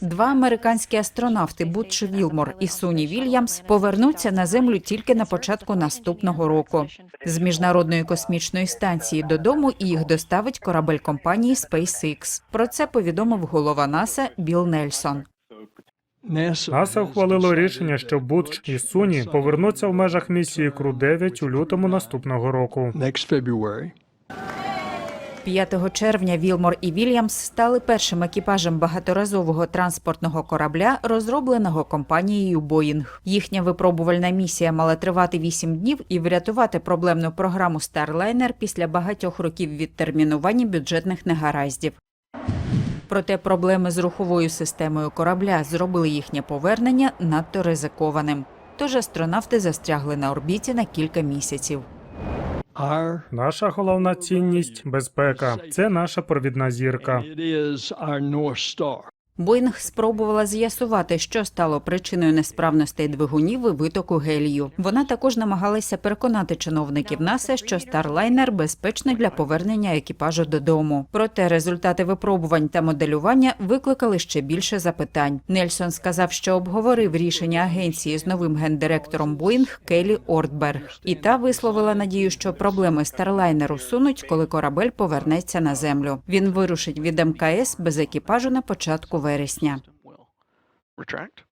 Два американські астронавти Бутч Вілмор і Суні Вільямс повернуться на землю тільки на початку наступного року. З міжнародної космічної станції додому їх доставить корабель компанії SpaceX. Про це повідомив голова НАСА Білл Нельсон. НАСА ухвалило рішення, що Бутч і Суні повернуться в межах місії Кру 9 у лютому наступного року. Next February. 5 червня Вілмор і Вільямс стали першим екіпажем багаторазового транспортного корабля, розробленого компанією Боїнг. Їхня випробувальна місія мала тривати 8 днів і врятувати проблемну програму Starliner після багатьох років відтермінування бюджетних негараздів. Проте проблеми з руховою системою корабля зробили їхнє повернення надто ризикованим. Тож астронавти застрягли на орбіті на кілька місяців. Наша головна цінність безпека. Це наша провідна зірка. Боїнг спробувала з'ясувати, що стало причиною несправностей двигунів і витоку гелію. Вона також намагалася переконати чиновників НАСА, що Старлайнер безпечний для повернення екіпажу додому. Проте результати випробувань та моделювання викликали ще більше запитань. Нельсон сказав, що обговорив рішення агенції з новим гендиректором Боїнг Келі Ортберг, і та висловила надію, що проблеми Старлайнер усунуть, коли корабель повернеться на землю. Він вирушить від МКС без екіпажу на початку вересня. Retract.